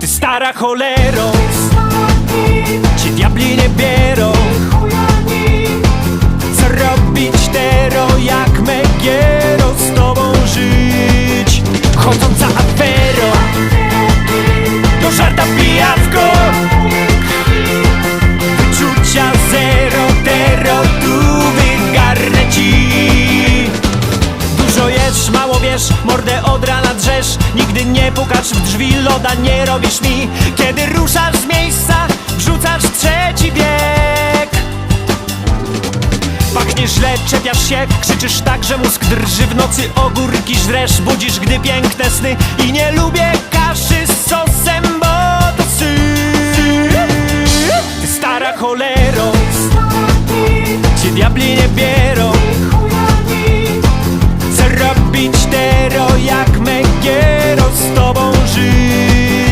Ty stara cholero Ci diabli nie bierą. Co robić tero Jak Megiero z tobą żyć? Chodząca afero Do żarta pijawko Wyczucia zero Tero tu wygarnę ci. Dużo jesz, mało wiesz, mordę od rana Nigdy nie pukasz w drzwi, loda nie robisz mi. Kiedy ruszasz z miejsca, wrzucasz trzeci bieg. Pachniesz źle, czepiasz się, krzyczysz tak, że mózg drży W nocy. Ogórki żresz, budzisz, gdy piękne sny. I nie lubię kaszy z sosem, bo to syf. Ty stara cholero, ci diabli nie bierą